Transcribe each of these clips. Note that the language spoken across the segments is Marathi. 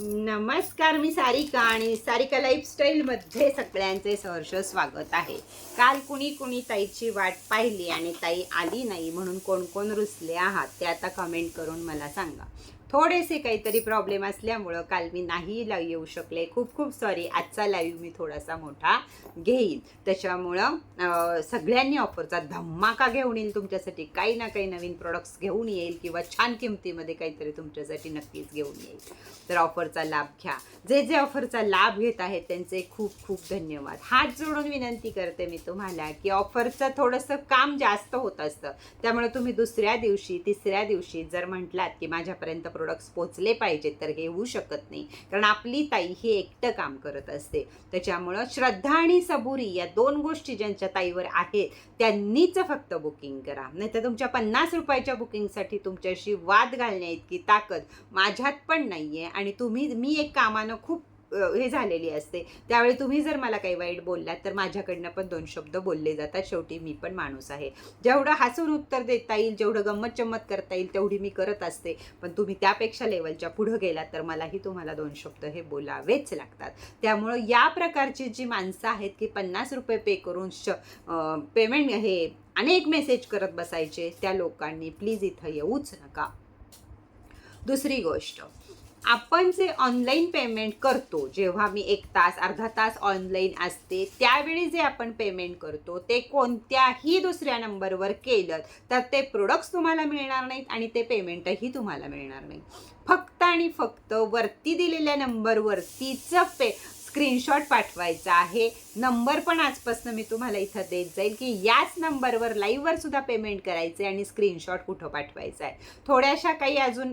नमस्कार मी सारिका आणि सारिका लाईफस्टाईलमध्ये सगळ्यांचे सहर्ष स्वागत आहे. काल कुणी कुणी ताईची वाट पाहिली आणि ताई आली नाही म्हणून कोण कोण रुसले आहात ते आता कमेंट करून मला सांगा. थोडेसे काहीतरी प्रॉब्लेम असल्यामुळं काल मी नाही लाईव्ह येऊ शकले. खूप खूप सॉरी आजचा लाईव्ह मी थोडासा मोठा घेईन. त्याच्यामुळं सगळ्यांनी ऑफरचा धमाका घेऊन येईल तुमच्यासाठी. काही ना काही नवीन प्रोडक्ट्स घेऊन येईल किंवा छान किमतीमध्ये काहीतरी तुमच्यासाठी नक्कीच घेऊन येईल. तर ऑफरचा लाभ घ्या. जे जे ऑफरचा लाभ घेत आहेत त्यांचे खूप खूप धन्यवाद. हात जोडून विनंती करते मी तुम्हाला की ऑफरचं थोडंसं काम जास्त होत असतं. त्यामुळे तुम्ही दुसऱ्या दिवशी तिसऱ्या दिवशी जर म्हटलात की माझ्यापर्यंत प्रोडक्ट्स पोचले पाहिजेत तर हे होऊ शकत नाही. कारण आपली ताई ही एकटं काम करत असते. त्याच्यामुळं श्रद्धा आणि सबुरी या दोन गोष्टी ज्यांच्या ताईवर आहेत त्यांनीच फक्त बुकिंग करा. नाही तर तुमच्या पन्नास रुपयाच्या बुकिंगसाठी तुमच्याशी वाद घालण्या इतकी ताकद माझ्यात पण नाही आहे आणि तुम्ही मी एक कामानं खूप हे झालेली असते. त्यावेळी तुम्ही जर मला काही वाईट बोललात तर माझ्याकडनं पण दोन शब्द बोलले जातात. शेवटी मी पण माणूस आहे. जेवढं हसून उत्तर देता येईल जेवढं गंमत चम्मत करता येईल तेवढी मी करत असते. पण तुम्ही त्यापेक्षा लेवलच्या पुढं गेलात तर मलाही तुम्हाला दोन शब्द हे बोलावेच लागतात. त्यामुळं या प्रकारची जी माणसं आहेत की पन्नास रुपये पे करून श पेमेंट हे अनेक मेसेज करत बसायचे त्या लोकांनी प्लीज इथं येऊच नका. दुसरी गोष्ट आपण जे ऑनलाईन पेमेंट करतो जेव्हा मी एक तास अर्धा तास ऑनलाईन असते त्यावेळी जे आपण पेमेंट करतो ते कोणत्याही दुसऱ्या नंबरवर केलं तर ते प्रोडक्ट्स तुम्हाला मिळणार नाहीत आणि ते पेमेंटही तुम्हाला मिळणार नाही फक्त आणि फक्त वरती दिलेल्या नंबरवरतीचं पे स्क्रीनशॉट पाठवायचा आहे. नंबर पण आजपासून मी तुम्हाला इथं देत जाईल की याच नंबरवर लाईव्हवर सुद्धा पेमेंट करायचं आहे आणि स्क्रीनशॉट कुठं पाठवायचा आहे थोड्याशा काही अजून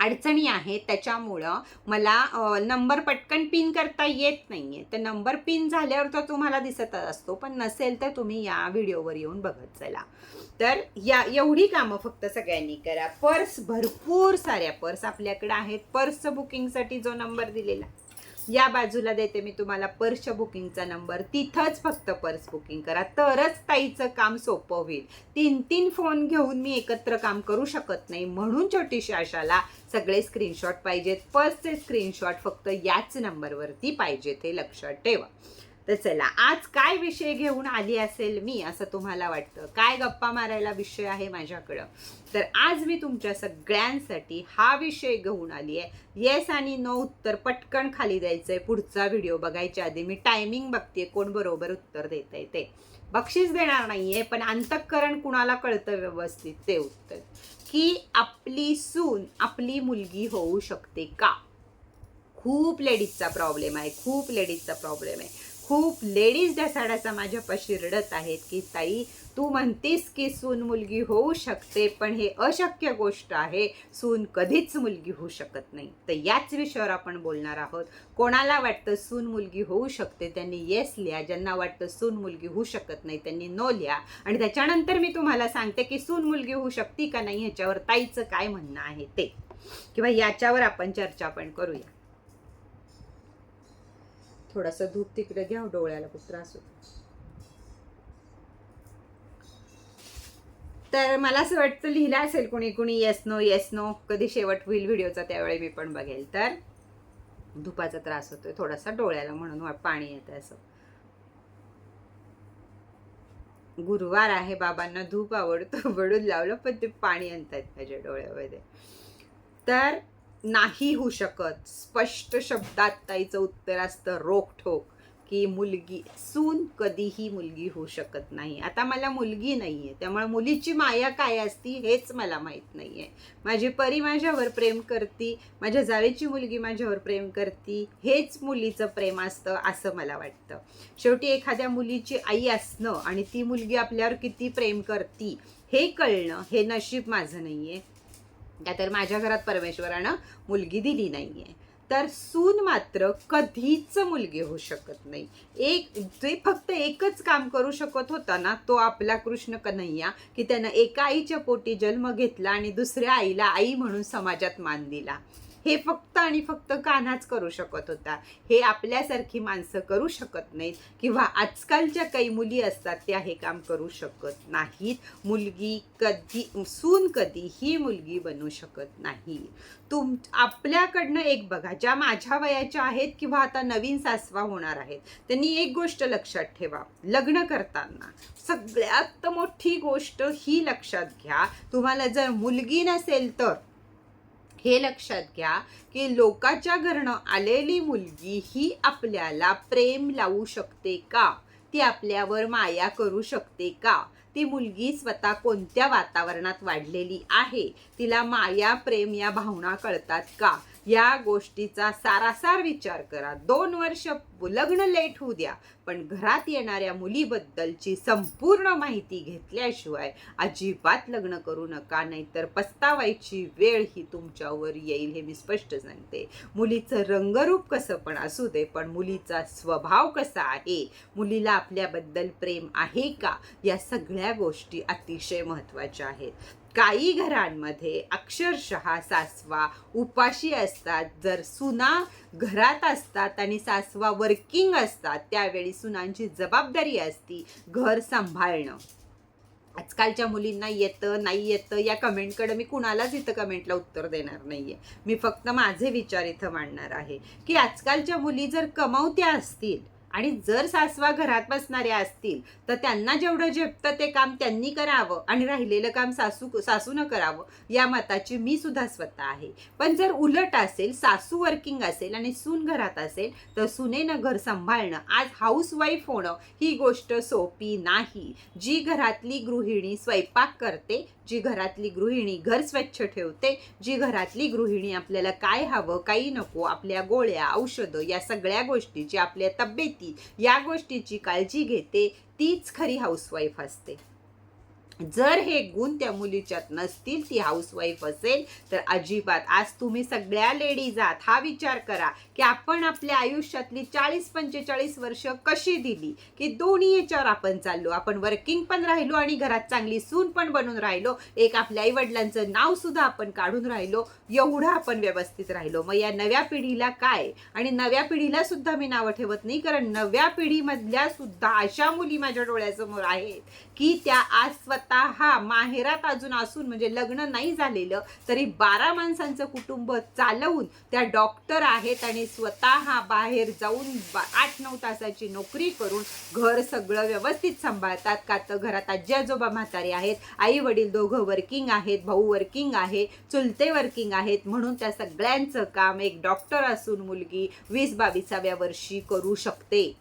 अडचणी आहेत त्याच्यामुळं मला नंबर पटकन पिन करता येत नाही आहे तर नंबर पिन झाल्यावर तर तुम्हाला दिसत असतो पण नसेल तर तुम्ही या व्हिडिओवर येऊन बघत चला. तर या एवढी कामं फक्त सगळ्यांनी करा. पर्स भरपूर साऱ्या पर्स आपल्याकडे आहेत. पर्स बुकिंगसाठी जो नंबर दिलेला. या बाजूला देते मी तुम्हाला पर्सच्या बुकिंगचा नंबर. तिथंच फक्त पर्स बुकिंग करा. तरच ताईचं काम सोपं होईल. तीन तीन फोन घेऊन मी एकत्र काम करू शकत नाही. म्हणून छोटीशी आशाला सगळे स्क्रीनशॉट पाहिजेत. पर्सचे स्क्रीनशॉट फक्त याच नंबरवरती पाहिजेत हे लक्षात ठेवा. तर चला आज काय विषय घेऊन आली असेल मी असं तुम्हाला वाटतं? काय गप्पा मारायला विषय आहे माझ्याकडं? तर आज मी तुमच्या सगळ्यांसाठी हा विषय घेऊन आली आहे. येस आणि नो उत्तर पटकन खाली द्यायचं आहे पुढचा व्हिडिओ बघायच्या आधी मी टायमिंग बघते कोण बरोबर उत्तर देत आहे ते. बक्षीस देणार नाहीये पण अंतःकरण कुणाला कळतं व्यवस्थित ते उत्तर. की आपली सून आपली मुलगी होऊ शकते का? खूप लेडीजचा प्रॉब्लेम आहे खूप लेडीजचा प्रॉब्लेम आहे. खूप लेडीज त्या साड्याचा माझ्यापाशी रडत आहेत की ताई तू म्हणतीस की सून मुलगी होऊ शकते पण हे अशक्य गोष्ट आहे. सून कधीच मुलगी होऊ शकत नाही. तर याच विषयावर आपण बोलणार आहोत. कोणाला वाटतं सून मुलगी होऊ शकते? त्यांनी येस लिहा. ज्यांना वाटतं सून मुलगी होऊ शकत नाही त्यांनी नो लिहा. आणि त्याच्यानंतर मी तुम्हाला सांगते की सून मुलगी होऊ शकते का नाही ह्याच्यावर ताईचं काय म्हणणं आहे ते. किंवा याच्यावर आपण चर्चा पण करूया. थोडासा धूप तिकडे घ्या डोळ्याला खूप त्रास होतो. तर मला असं वाटतं लिहिलं असेल कुणी कुणी येस नो येस नो कधी शेवट होईल व्हिडिओचा त्यावेळी मी पण बघेल. तर धुपाचा त्रास होतोय थोडासा डोळ्याला म्हणून पाणी येतं असं. गुरुवार आहे बाबांना धूप आवडतो बडून लावलं पण ते पाणी आणतायत माझ्या डोळ्यामध्ये. तर नाही होऊ शकत. स्पष्ट शब्दात ताईचं उत्तर असतं रोखठोक की मुलगी सून कधीही मुलगी होऊ शकत नाही. आता मला मुलगी नाही आहे त्यामुळे मुलीची माया काय असती हेच मला माहीत नाही आहे माझी परी माझ्यावर प्रेम करती माझ्या जावेची मुलगी माझ्यावर प्रेम करती हेच मुलीचं प्रेम असतं असं मला वाटतं. शेवटी एखाद्या मुलीची आई असणं आणि ती मुलगी आपल्यावर किती प्रेम करती हे कळणं हे नशीब माझं नाही आहे का तर माझ्या घरात परमेश्वरानं मुलगी दिली नाहीये. तर सून मात्र कधीच मुलगी होऊ शकत नाही. एक जे फक्त एकच काम करू शकत होता ना तो आपला कृष्ण कन्हैया की त्यानं एका आईच्या पोटी जन्म घेतला आणि दुसऱ्या आईला आई म्हणून समाजात मान दिला. हे फक्त आणि फक्त कान्हाच करू शकत होता. हे आपल्यासारखी माणसं करू शकत नाहीत किंवा आजकालच्या काही मुली असतात त्या हे काम करू शकत नाहीत. मुलगी कधी सून कधी ही मुलगी बनू शकत नाही. तुम आपल्याकडनं एक बघा ज्या माझ्या वयाच्या आहेत किंवा आता नवीन सासवा होणार आहेत त्यांनी एक गोष्ट लक्षात ठेवा. लग्न करताना सगळ्यात मोठी गोष्ट ही लक्षात घ्या. तुम्हाला जर मुलगी नसेल तर हे लक्षात घ्या की लोकाच्या घरनं आलेली मुलगी ही आपल्याला प्रेम लावू शकते का? ती आपल्यावर माया करू शकते का? ती मुलगी स्वतः कोणत्या वातावरणात वाढलेली आहे? तिला माया प्रेम या भावना कळतात का? या गोष्टीचा सारासार विचार करा. दोन वर्ष लग्न लेट होऊ द्या पण घरात येणाऱ्या मुलीबद्दलची संपूर्ण माहिती घेतल्याशिवाय अजिबात लग्न करू नका नाहीतर पस्तावायची वेळ ही तुमच्यावर येईल हे मी स्पष्ट सांगते. मुलीचं रंगरूप कसं पण असू दे पण मुलीचा स्वभाव कसा आहे मुलीला आपल्याबद्दल प्रेम आहे का या सगळ्या गोष्टी अतिशय महत्त्वाच्या आहेत. काही घरांमध्ये अक्षरशः सासवा उपाशी असतात. जर सुना घरात असतात आणि सासवा वर्किंग असतात त्यावेळी सुनांची जबाबदारी असती घर सांभाळणं. आजकालच्या मुलींना येतं नाही येतं या कमेंटकडे मी कुणालाच इथं कमेंटला उत्तर देणार नाही आहे मी फक्त माझे विचार इथं मांडणार आहे की आजकालच्या मुली जर कमवत्या असतील आणि जर सासवा घरात बसणाऱ्या असतील तर त्यांना जेवढं झेपतं ते काम त्यांनी करावं आणि राहिलेलं काम सासू सासूनं करावं या मताची मी सुद्धा स्वतः आहे. पण जर उलट असेल सासू वर्किंग असेल आणि सून घरात असेल तर सुनेनं घर सांभाळणं आज हाऊसवाईफ होणं ही गोष्ट सोपी नाही. जी घरातली गृहिणी स्वयंपाक करते जी घरातली गृहिणी घर स्वच्छ ठेवते जी घरातली गृहिणी आपल्याला काय हवं काही नको आपल्या गोळ्या औषधं या सगळ्या गोष्टीची आपल्या तब्येती या गोष्टीची काळजी घेते. तीच खरी हाऊसवाईफ असते. जर हे गुण त्या मुलीच्यात नसतील ती हाऊसवाईफ असेल तर अजिबात आज तुम्ही सगळ्या लेडीज आहात हा विचार करा की आपण आपल्या आयुष्यातली चाळीस पंचेचाळीस वर्ष कशी दिली? की दोन्ही याच्यावर आपण चाललो आपण वर्किंग पण राहिलो आणि घरात चांगली सून पण बनून राहिलो एक आपल्या आईवडिलांचं नावसुद्धा आपण काढून राहिलो एवढं आपण व्यवस्थित राहिलो. मग या नव्या पिढीला काय? आणि नव्या पिढीला सुद्धा मी नावं ठेवत नाही कारण नव्या पिढीमधल्या सुद्धा अशा मुली माझ्या डोळ्यासमोर आहेत की त्या आज स्वतः माहेरात अजून असून म्हणजे लग्न नाही झालेलं तरी बारा माणसांचं कुटुंब चालवून त्या डॉक्टर आहेत आणि स्वतः बाहेर जाऊन बा- आठ नऊ तासाची नोकरी करून घर सगळं व्यवस्थित सांभाळतात. का तर घरात आजी आजोबा म्हातारे आहेत आई वडील दोघं वर्किंग आहेत भाऊ वर्किंग आहे चुलते वर्किंग आहेत. म्हणून त्या सगळ्यांचं काम एक डॉक्टर असून मुलगी वीस बावीसाव्या वर्षी करू शकते.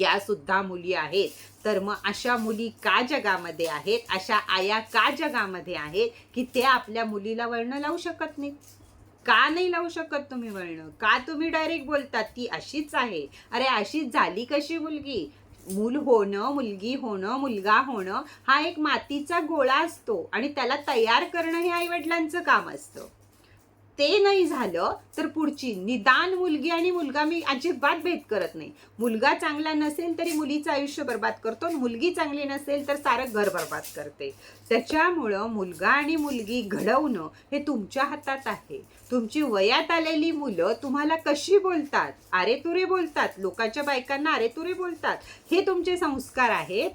यासुद्धा मुली आहेत. तर मग अशा मुली का जगामध्ये आहेत? अशा आया का जगामध्ये आहेत की ते आपल्या मुलीला वळणं लावू शकत नाही का नाही लावू शकत तुम्ही वळणं? का तुम्ही डायरेक्ट बोलतात? ती अशीच आहे. अरे अशीच झाली कशी मुलगी? मूल होणं मुलगी होणं मुलगा होणं हा एक मातीचा गोळा असतो आणि त्याला तयार करणं हे आईवडिलांचं काम असतं. ते नाही झालं तर पुढची निदान मुलगी आणि मुलगा मी अजिबात भेद करत नाही. मुलगा चांगला नसेल तरी मुलीचं आयुष्य बर्बाद करतो आणि मुलगी चांगली नसेल तर सारं घर बर्बाद करते. त्याच्यामुळं मुलगा आणि मुलगी घडवणं हे तुमच्या हातात आहे. तुमची वयात आलेली मुलं तुम्हाला कशी बोलतात? अरे तुरे बोलतात. लोकांच्या बायकांना अरे तुरे बोलतात. हे तुमचे संस्कार आहेत.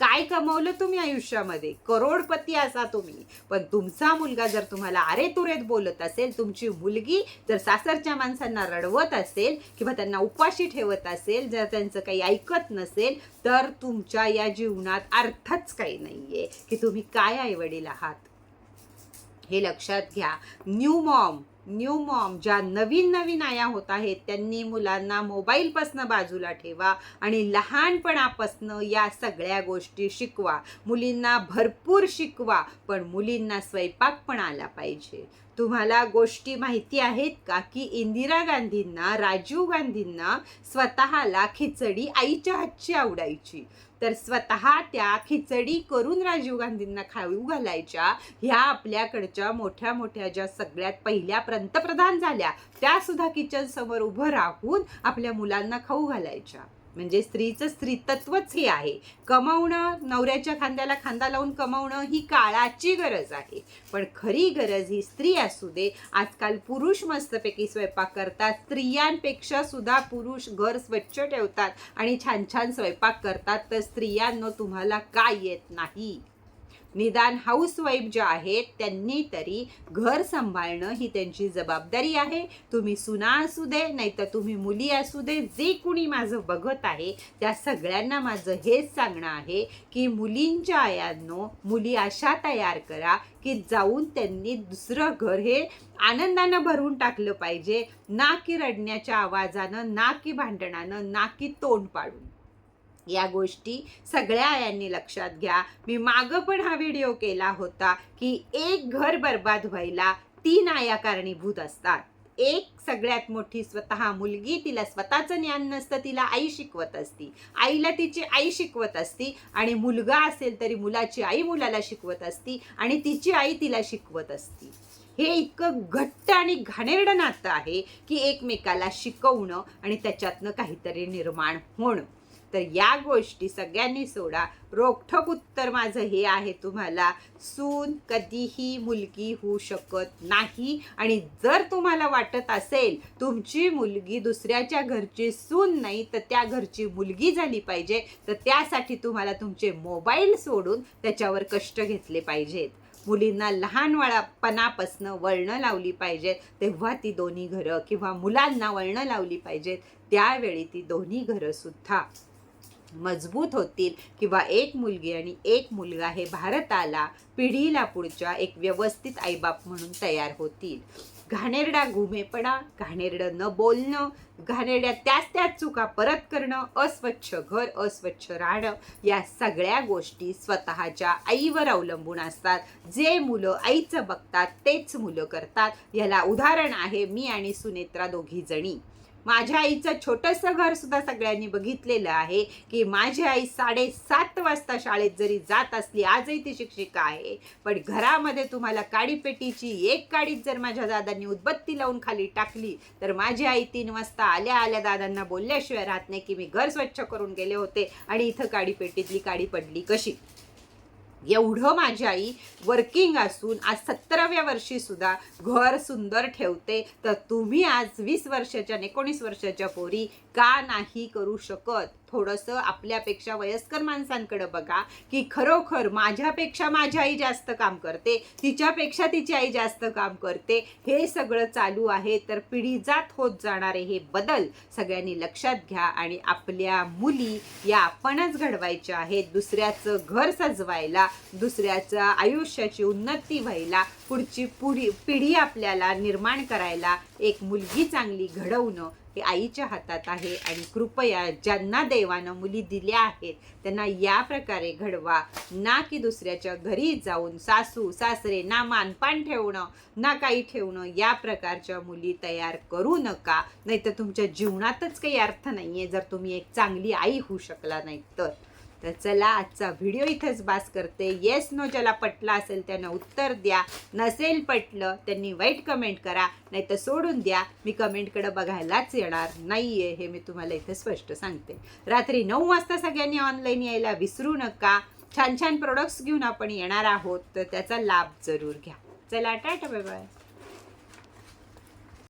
काय कमवलं तुम्ही आयुष्यामध्ये? करोडपती असा तुम्ही. पण तुमचा मुलगा जर तुम्हाला अरे तुरेत बोलत असेल तुमची मुलगी जर सासरच्या माणसांना रडवत असेल किंवा त्यांना उपाशी ठेवत असेल जर त्यांचं काही ऐकत नसेल तर तुमच्या या जीवनात अर्थच काही नाहीये. की तुम्ही काय आईवडील आहात? हे लक्षात घ्या. न्यू मॉम न्यू मॉम ज्या नवीन नवीन आया होत आहेत त्यांनी मुलांना मोबाईलपासनं बाजूला ठेवा आणि लहानपणापासनं या सगळ्या गोष्टी शिकवा. मुलींना भरपूर शिकवा पण मुलींना स्वयंपाक पण आला पाहिजे. तुम्हाला गोष्टी माहिती आहेत का की इंदिरा गांधींना राजीव गांधींना स्वतःला खिचडी आईच्या हातची आवडायची. तर स्वतः त्या खिचडी करून राजीव गांधींना खाऊ घालायच्या. ह्या आपल्याकडच्या मोठ्या मोठ्या ज्या सगळ्यात पहिल्या पंतप्रधान झाल्या त्या सुद्धा किचन समोर उभं राहून आपल्या मुलांना खाऊ घालायच्या. म्हणजे स्त्रीचं स्त्रीतत्वच हे आहे. कमवणं नवऱ्याच्या खांद्याला खांदा लावून कमवणं ही काळाची गरज आहे. पण खरी गरज ही स्त्री असू दे. आजकाल पुरुष मस्तपैकी स्वयंपाक करतात. स्त्रियांपेक्षा सुद्धा पुरुष घर स्वच्छ ठेवतात आणि छान छान स्वयंपाक करतात. तर स्त्रियांनो तुम्हाला काय येत नाही? निदान हाऊसवाईफ ज्या आहेत त्यांनी तरी घर सांभाळणं ही त्यांची जबाबदारी आहे. तुम्ही सुना असू दे नाहीतर तुम्ही मुली असू दे जे कुणी माझं बघत आहे त्या सगळ्यांना माझं हेच सांगणं आहे की मुलींच्या आयांनो मुली अशा तयार करा की जाऊन त्यांनी दुसरं घर हे आनंदानं भरून टाकलं पाहिजे. ना की रडण्याच्या आवाजानं ना की भांडणानं ना की तोंड पाडून. या गोष्टी सगळ्या यांनी लक्षात घ्या. मी मागं पण हा व्हिडिओ केला होता की एक घर बर्बाद व्हायला तीन आया कारणीभूत असतात. एक सगळ्यात मोठी स्वतः मुलगी तिला स्वतःचं ज्ञान नसतं तिला आई शिकवत असती. आईला तिची आई शिकवत असती आणि मुलगा असेल तरी मुलाची आई मुलाला शिकवत असती आणि तिची आई तिला शिकवत असती. हे इतकं घट्ट आणि घाणेरडं नातं आहे की एकमेकाला शिकवणं आणि त्याच्यातनं काहीतरी निर्माण होणं. तर या गोष्टी सगळ्यांनी सोडा. रोखठोक उत्तर माझं हे आहे तुम्हाला. सून कधीही मुलगी होऊ शकत नाही. आणि जर तुम्हाला वाटत असेल तुमची मुलगी दुसऱ्याच्या घरची सून नाही तर त्या घरची मुलगी झाली पाहिजे. तर त्यासाठी तुम्हाला तुमचे मोबाईल सोडून त्याच्यावर कष्ट घेतले पाहिजेत. मुलींना लहान वळापणापासनं वळणं लावली पाहिजेत. तेव्हा ती दोन्ही घरं किंवा मुलांना वळणं लावली पाहिजेत. त्यावेळी ती दोन्ही घरंसुद्धा मजबूत होतील किंवा एक मुलगी आणि एक मुलगा हे भारताला पिढीला पुढच्या एक व्यवस्थित आईबाप म्हणून तयार होतील. घाणेरडा घुमेपणा घाणेरडं न बोलणं घाणेरड्या त्याच त्याच चुका परत करणं अस्वच्छ घर अस्वच्छ राहणं या सगळ्या गोष्टी स्वतःच्या आईवर अवलंबून असतात. जे मुलं आईचं बघतात तेच मुलं करतात. याला उदाहरण आहे मी आणि सुनेत्रा दोघी जणी माझ्या आईचं छोटंसं घर सुद्धा सगळ्यांनी बघितलेलं आहे की माझी आई साडेसात वाजता शाळेत जरी जात असली आजही ती शिक्षिका आहे. पण घरामध्ये तुम्हाला काडीपेटीची एक काडीत जर माझ्या दादांनी उदबत्ती लावून खाली टाकली तर माझी आई तीन वाजता आल्या आल्या दादांना बोलल्याशिवाय राहत नाही की मी घर स्वच्छ करून गेले होते आणि इथं काडीपेटीतली काडी पडली कशी. एवढं माझी आई वर्किंग असून आज सत्तराव्या वर्षीसुद्धा घर सुंदर ठेवते. तर तुम्ही आज वीस वर्षाच्या एकोणीस वर्षाच्या पोरी का नाही करू शकत? थोडंसं आपल्यापेक्षा वयस्कर माणसांकडे बघा की खरोखर माझ्यापेक्षा माझी आई जास्त काम करते तिच्यापेक्षा तिची आई जास्त काम करते. हे सगळं चालू आहे. तर पिढी जात होत जाणारे हे बदल सगळ्यांनी लक्षात घ्या आणि आपल्या मुली या आपणच घडवायच्या आहेत. दुसऱ्याचं घर सजवायला दुसऱ्याच्या आयुष्याची उन्नती व्हायला पुढची पुढी पिढी आपल्याला निर्माण करायला एक मुलगी चांगली घडवणं हे आईच्या हातात आहे आणि कृपया ज्यांना देवानं मुली दिल्या आहेत त्यांना या प्रकारे घडवा. ना की दुसऱ्याच्या घरी जाऊन सासू सासरे ना मानपान ठेवणं ना काही ठेवणं या प्रकारच्या मुली तयार करू नका. नाहीतर तुमच्या जीवनातच काही अर्थ नाही आहे जर तुम्ही एक चांगली आई होऊ शकला नाही तर तर चला आजचा व्हिडिओ इथंच बास करते. येस नो ज्याला पटला असेल त्यानं उत्तर द्या. नसेल पटलं त्यांनी वाईट कमेंट करा. नाही तर सोडून द्या. मी कमेंटकडं बघायलाच येणार नाही आहे हे मी तुम्हाला इथं स्पष्ट सांगते. रात्री नऊ वाजता सगळ्यांनी ऑनलाईन यायला विसरू नका. छान छान प्रोडक्ट्स घेऊन आपण येणार आहोत. तर त्याचा लाभ जरूर घ्या. चला टाटा बाय बाय